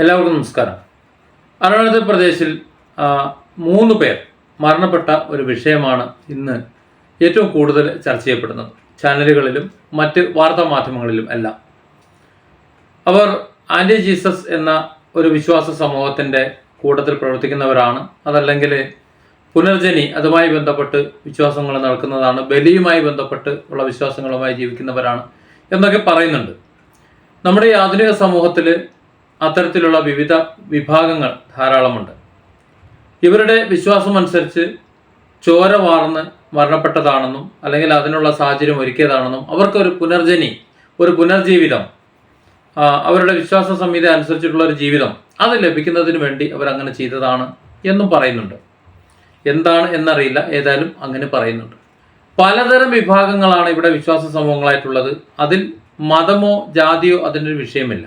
എല്ലാവർക്കും നമസ്കാരം. അരുണാചൽ പ്രദേശിൽ മൂന്ന് പേർ മരണപ്പെട്ട ഒരു വിഷയമാണ് ഇന്ന് ഏറ്റവും കൂടുതൽ ചർച്ച ചെയ്യപ്പെടുന്നത്. ചാനലുകളിലും മറ്റ് വാർത്താ മാധ്യമങ്ങളിലും എല്ലാം. അവർ ആന്റി ജീസസ് എന്ന ഒരു വിശ്വാസ സമൂഹത്തിന്റെ കൂട്ടത്തിൽ പ്രവർത്തിക്കുന്നവരാണ്. അതല്ലെങ്കിൽ പുനർജനി അതുമായി ബന്ധപ്പെട്ട് വിശ്വാസങ്ങൾ നടക്കുന്നതാണ് ബലിയുമായി ബന്ധപ്പെട്ട് ഉള്ള വിശ്വാസങ്ങളുമായി ജീവിക്കുന്നവരാണ് എന്നൊക്കെ പറയുന്നുണ്ട്. നമ്മുടെ ഈ ആധുനിക സമൂഹത്തിൽ അത്തരത്തിലുള്ള വിവിധ വിഭാഗങ്ങൾ ധാരാളമുണ്ട്. ഇവരുടെ വിശ്വാസം അനുസരിച്ച് ചോര വാർന്ന് മരണപ്പെട്ടതാണെന്നും അല്ലെങ്കിൽ അതിനുള്ള സാഹചര്യം ഒരുക്കിയതാണെന്നും അവർക്കൊരു പുനർജനി ഒരു പുനർജീവിതം അവരുടെ വിശ്വാസ സംഹിത അനുസരിച്ചിട്ടുള്ള ഒരു ജീവിതം അത് ലഭിക്കുന്നതിന് വേണ്ടി അവരങ്ങനെ ചെയ്തതാണ് എന്നും പറയുന്നുണ്ട്. എന്താണ് എന്നറിയില്ല ഏതായാലും അങ്ങനെ പറയുന്നുണ്ട്. പലതരം വിഭാഗങ്ങളാണ് ഇവിടെ വിശ്വാസ സമൂഹങ്ങളായിട്ടുള്ളത്. അതിൽ മതമോ ജാതിയോ അതിനൊരു വിഷയമില്ല.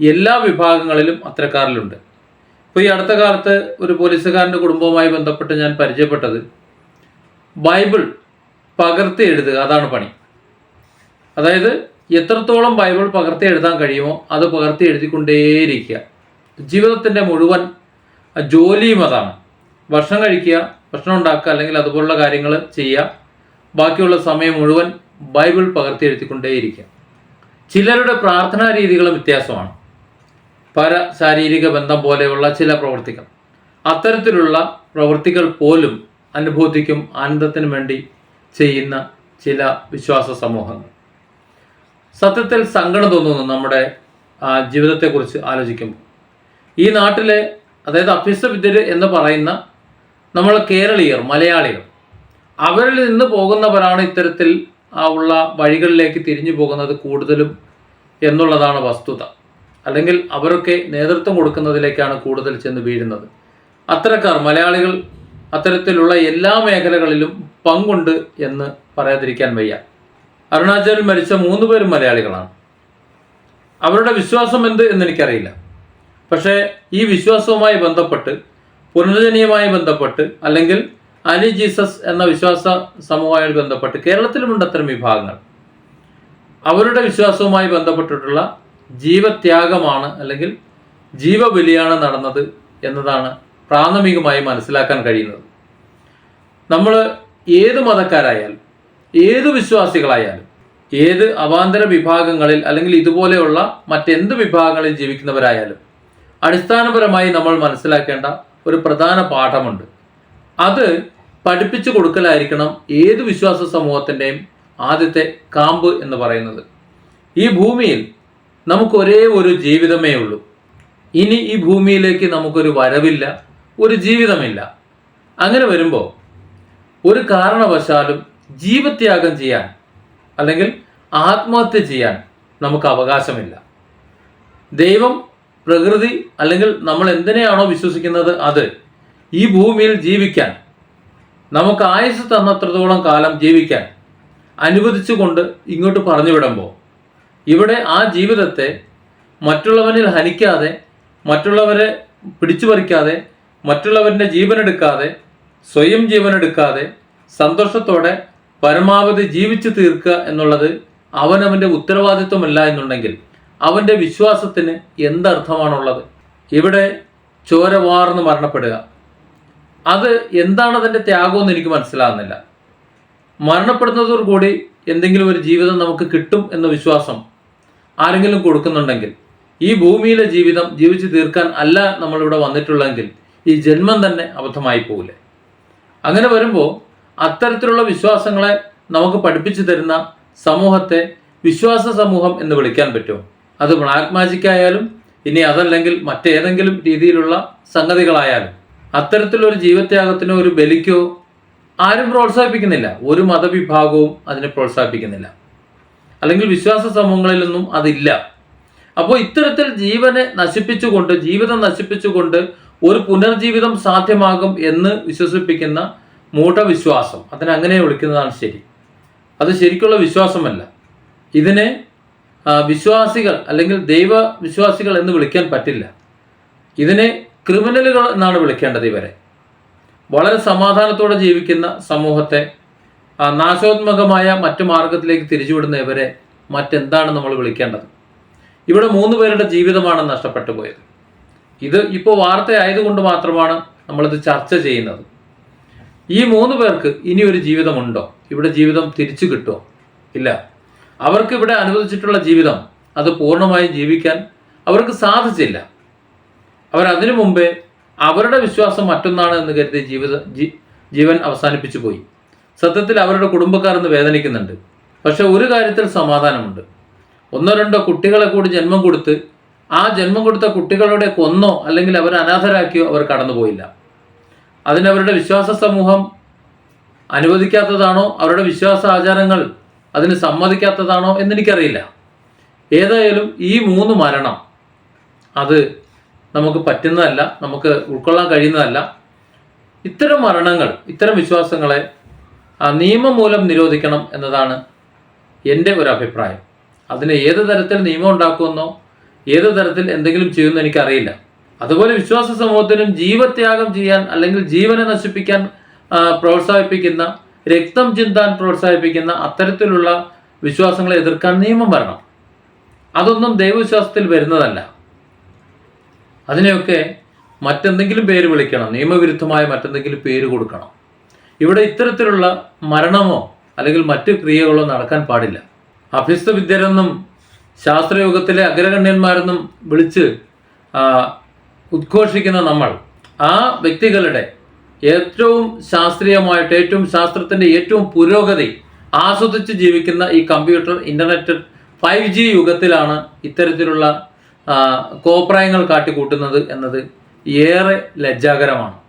എല്ലാ വിഭാഗങ്ങളിലും അത്തരക്കാരിലുണ്ട്. ഇപ്പോൾ ഈ അടുത്ത കാലത്ത് ഒരു പോലീസുകാരന്റെ കുടുംബവുമായി ബന്ധപ്പെട്ട് ഞാൻ പരിചയപ്പെട്ടത് ബൈബിൾ പകർത്തി എഴുതുക അതാണ് പണി. അതായത് എത്രത്തോളം ബൈബിൾ പകർത്തി എഴുതാൻ കഴിയുമോ അത് പകർത്തി എഴുതിക്കൊണ്ടേയിരിക്കുക. ജീവിതത്തിന്റെ മുഴുവൻ ജോലിയും അതാണ്. ഭക്ഷണം കഴിക്കുക ഭക്ഷണം ഉണ്ടാക്കുക അല്ലെങ്കിൽ അതുപോലുള്ള കാര്യങ്ങൾ ചെയ്യുക. ബാക്കിയുള്ള സമയം മുഴുവൻ ബൈബിൾ പകർത്തി എഴുതിക്കൊണ്ടേയിരിക്കുക. ചിലരുടെ പ്രാർത്ഥനാ രീതികളും വ്യത്യാസമാണ്. പര ശാരീരിക ബന്ധം പോലെയുള്ള ചില പ്രവർത്തികൾ. അത്തരത്തിലുള്ള പ്രവൃത്തികൾ പോലും അനുഭൂതിക്കും ആനന്ദത്തിനും വേണ്ടി ചെയ്യുന്ന ചില വിശ്വാസ സമൂഹങ്ങൾ. സത്യത്തിൽ സങ്കടം തോന്നുന്നു നമ്മുടെ ജീവിതത്തെക്കുറിച്ച് ആലോചിക്കുമ്പോൾ. ഈ നാട്ടിലെ അതായത് അഭ്യസ്തവിദ്യർ എന്ന് പറയുന്ന നമ്മൾ കേരളീയർ മലയാളികൾ അവരിൽ നിന്ന് പോകുന്നവരാണ് ഇത്തരത്തിൽ ഉള്ള വഴികളിലേക്ക് തിരിഞ്ഞു പോകുന്നത് കൂടുതലും എന്നുള്ളതാണ് വസ്തുത. അല്ലെങ്കിൽ അവരൊക്കെ നേതൃത്വം കൊടുക്കുന്നതിലേക്കാണ് കൂടുതൽ ചെന്ന് വീഴുന്നത്. അത്തരക്കാർ മലയാളികൾ അത്തരത്തിലുള്ള എല്ലാ മേഖലകളിലും പങ്കുണ്ട് എന്ന് പറയാതിരിക്കാൻ വയ്യ. അരുണാചലിൽ മരിച്ച മൂന്ന് പേരും മലയാളികളാണ്. അവരുടെ വിശ്വാസം എന്ത് എന്ന് എനിക്കറിയില്ല. പക്ഷേ ഈ വിശ്വാസവുമായി ബന്ധപ്പെട്ട് പുനർജനീയമായി ബന്ധപ്പെട്ട് അല്ലെങ്കിൽ അനി ജീസസ് എന്ന വിശ്വാസ സമൂഹമായി ബന്ധപ്പെട്ട് കേരളത്തിലുമുണ്ട് അത്തരം വിഭാഗങ്ങൾ. അവരുടെ വിശ്വാസവുമായി ബന്ധപ്പെട്ടിട്ടുള്ള ജീവത്യാഗമാണ് അല്ലെങ്കിൽ ജീവബലിയാണ് നടന്നത് എന്നതാണ് പ്രാഥമികമായി മനസ്സിലാക്കാൻ കഴിയുന്നത്. നമ്മൾ ഏത് മതക്കാരായാലും ഏത് വിശ്വാസികളായാലും ഏത് അവാന്തര വിഭാഗങ്ങളിൽ അല്ലെങ്കിൽ ഇതുപോലെയുള്ള മറ്റെന്ത് വിഭാഗങ്ങളിൽ ജീവിക്കുന്നവരായാലും അടിസ്ഥാനപരമായി നമ്മൾ മനസ്സിലാക്കേണ്ട ഒരു പ്രധാന പാഠമുണ്ട്. അത് പഠിപ്പിച്ചു കൊടുക്കലായിരിക്കണം ഏത് വിശ്വാസ സമൂഹത്തിന്റെയും ആദ്യത്തെ കാമ്പ് എന്ന് പറയുന്നത്. ഈ ഭൂമിയിൽ നമുക്ക് ഒരേ ഒരു ജീവിതമേ ഉള്ളൂ. ഇനി ഈ ഭൂമിയിലേക്ക് നമുക്കൊരു വരവില്ല ഒരു ജീവിതമില്ല. അങ്ങനെ വരുമ്പോൾ ഒരു കാരണവശാലും ജീവത്യാഗം ചെയ്യാൻ അല്ലെങ്കിൽ ആത്മഹത്യ ചെയ്യാൻ നമുക്ക് അവകാശമില്ല. ദൈവം പ്രകൃതി അല്ലെങ്കിൽ നമ്മൾ എന്തിനെയാണോ വിശ്വസിക്കുന്നത് അത് ഈ ഭൂമിയിൽ ജീവിക്കാൻ നമുക്ക് ആയുസ് തന്നത്രത്തോളം കാലം ജീവിക്കാൻ അനുവദിച്ചുകൊണ്ട് ഇങ്ങോട്ട് പറഞ്ഞു വിടുമ്പോൾ ഇവിടെ ആ ജീവിതത്തെ മറ്റുള്ളവനിൽ ഹനിക്കാതെ മറ്റുള്ളവരെ പിടിച്ചു പറിക്കാതെ മറ്റുള്ളവരുടെ ജീവനെടുക്കാതെ സ്വയം ജീവനെടുക്കാതെ സന്തോഷത്തോടെ പരമാവധി ജീവിച്ചു തീർക്കുക എന്നുള്ളത് അവനവന്റെ ഉത്തരവാദിത്വമല്ല എന്നുണ്ടെങ്കിൽ അവന്റെ വിശ്വാസത്തിന് എന്തർത്ഥമാണുള്ളത്? ഇവിടെ ചോര വാർന്ന് മരണപ്പെടുക. അത് എന്താണ് അതിന്റെ ത്യാഗമെന്ന് എനിക്ക് മനസ്സിലാകുന്നില്ല. മരണപ്പെടുന്നതോടുകൂടി എന്തെങ്കിലും ഒരു ജീവിതം നമുക്ക് കിട്ടും എന്ന വിശ്വാസം ആരെങ്കിലും കൊടുക്കുന്നുണ്ടെങ്കിൽ ഈ ഭൂമിയിലെ ജീവിതം ജീവിച്ചു തീർക്കാൻ അല്ല നമ്മളിവിടെ വന്നിട്ടുള്ളെങ്കിൽ ഈ ജന്മം തന്നെ അബദ്ധമായി പോകില്ലേ. അങ്ങനെ വരുമ്പോൾ അത്തരത്തിലുള്ള വിശ്വാസങ്ങളെ നമുക്ക് പഠിപ്പിച്ചു തരുന്ന സമൂഹത്തെ വിശ്വാസ സമൂഹം എന്ന് വിളിക്കാൻ പറ്റുമോ? അത് ബ്ലാക്ക് മാജിക് ആയാലും ഇനി അതല്ലെങ്കിൽ മറ്റേതെങ്കിലും രീതിയിലുള്ള സംഗതികളായാലും അത്തരത്തിലൊരു ജീവത്യാഗത്തിനോ ഒരു ബലിക്കോ ആരും പ്രോത്സാഹിപ്പിക്കുന്നില്ല. ഒരു മതവിഭാഗവും അതിനെ പ്രോത്സാഹിപ്പിക്കുന്നില്ല. അല്ലെങ്കിൽ വിശ്വാസ സമൂഹങ്ങളിലൊന്നും അതില്ല. അപ്പോൾ ഇത്തരത്തിൽ ജീവനെ നശിപ്പിച്ചുകൊണ്ട് ജീവിതം നശിപ്പിച്ചുകൊണ്ട് ഒരു പുനർജീവിതം സാധ്യമാകും എന്ന് വിശ്വസിപ്പിക്കുന്ന മൂഢവിശ്വാസം. അതിനെ അങ്ങനെ വിളിക്കുന്നതാണ് ശരി. അത് ശരിക്കുള്ള വിശ്വാസമല്ല. ഇതിനെ വിശ്വാസികൾ അല്ലെങ്കിൽ ദൈവ വിശ്വാസികൾ എന്ന് വിളിക്കാൻ പറ്റില്ല. ഇതിനെ ക്രിമിനലുകൾ എന്നാണ് വിളിക്കേണ്ടത് ഇവരെ. വളരെ സമാധാനത്തോടെ ജീവിക്കുന്ന സമൂഹത്തെ നാശോത്മകമായ മറ്റു മാർഗത്തിലേക്ക് തിരിച്ചുവിടുന്ന ഇവരെ മറ്റെന്താണ് നമ്മൾ വിളിക്കേണ്ടത്? ഇവിടെ മൂന്ന് പേരുടെ ജീവിതമാണ് നഷ്ടപ്പെട്ടു പോയത്. ഇത് ഇപ്പോൾ വാർത്തയായതുകൊണ്ട് മാത്രമാണ് നമ്മളിത് ചർച്ച ചെയ്യുന്നത്. ഈ മൂന്ന് പേർക്ക് ഇനി ഒരു ജീവിതമുണ്ടോ? ഇവിടെ ജീവിതം തിരിച്ചു കിട്ടുമോ? ഇല്ല. അവർക്ക് ഇവിടെ അനുവദിച്ചിട്ടുള്ള ജീവിതം അത് പൂർണമായും ജീവിക്കാൻ അവർക്ക് സാധിച്ചില്ല. അവർ അതിനു മുമ്പേ അവരുടെ വിശ്വാസം മറ്റൊന്നാണ് എന്ന് കരുതി ജീവിത ജീവൻ അവസാനിപ്പിച്ചു പോയി. സത്യത്തിൽ അവരുടെ കുടുംബക്കാർ ഇന്ന് വേദനിക്കുന്നുണ്ട്. പക്ഷെ ഒരു കാര്യത്തിൽ സമാധാനമുണ്ട്. ഒന്നോ രണ്ടോ കുട്ടികളെ കൂടി ജന്മം കൊടുത്ത് ആ ജന്മം കൊടുത്ത കുട്ടികളുടെ കൊന്നോ അല്ലെങ്കിൽ അവർ അനാഥരാക്കിയോ അവർ കടന്നുപോയില്ല. അതിനവരുടെ വിശ്വാസ സമൂഹം അനുവദിക്കാത്തതാണോ? അവരുടെ വിശ്വാസ ആചാരങ്ങൾ അതിന് സമ്മതിക്കാത്തതാണോ എന്നെനിക്കറിയില്ല. ഏതായാലും ഈ മൂന്ന് മരണം അത് നമുക്ക് പറ്റുന്നതല്ല നമുക്ക് ഉൾക്കൊള്ളാൻ കഴിയുന്നതല്ല. ഇത്തരം മരണങ്ങൾ ഇത്തരം വിശ്വാസങ്ങളെ നിയമം മൂലം നിരോധിക്കണം എന്നതാണ് എന്റെ ഒരു അഭിപ്രായം. അതിന് ഏത് തരത്തിൽ നിയമം ഉണ്ടാക്കുമെന്നോ ഏത് തരത്തിൽ എന്തെങ്കിലും ചെയ്യുമെന്ന് എനിക്കറിയില്ല. അതുപോലെ വിശ്വാസ സമൂഹത്തിനും ജീവത്യാഗം ചെയ്യാൻ അല്ലെങ്കിൽ ജീവനെ നശിപ്പിക്കാൻ പ്രോത്സാഹിപ്പിക്കുന്ന രക്തം ചിന്താൻ പ്രോത്സാഹിപ്പിക്കുന്ന അത്തരത്തിലുള്ള വിശ്വാസങ്ങളെ എതിർക്കാൻ നിയമം വരണം. അതൊന്നും ദൈവവിശ്വാസത്തിൽ വരുന്നതല്ല. അതിനെയൊക്കെ മറ്റെന്തെങ്കിലും പേര് വിളിക്കണം. നിയമവിരുദ്ധമായ മറ്റെന്തെങ്കിലും പേര് കൊടുക്കണം. ഇവിടെ ഇത്തരത്തിലുള്ള മരണമോ അല്ലെങ്കിൽ മറ്റു ക്രിയകളോ നടക്കാൻ പാടില്ല. അഭ്യസ്ത വിദ്യരെന്നും ശാസ്ത്രയോഗത്തിലെ അഗ്രഗണ്യന്മാരെന്നും വിളിച്ച് ഉദ്ഘോഷിക്കുന്ന നമ്മൾ ആ വ്യക്തികളുടെ ഏറ്റവും ശാസ്ത്രീയമായിട്ട് ഏറ്റവും ശാസ്ത്രത്തിന്റെ ഏറ്റവും പുരോഗതി ആസ്വദിച്ച് ജീവിക്കുന്ന ഈ കമ്പ്യൂട്ടർ ഇന്റർനെറ്റ് ഫൈവ് ജി യുഗത്തിലാണ് ഇത്തരത്തിലുള്ള കോപ്രായങ്ങൾ കാട്ടിക്കൂട്ടുന്നത് എന്നത് ഏറെ ലജ്ജാകരമാണ്.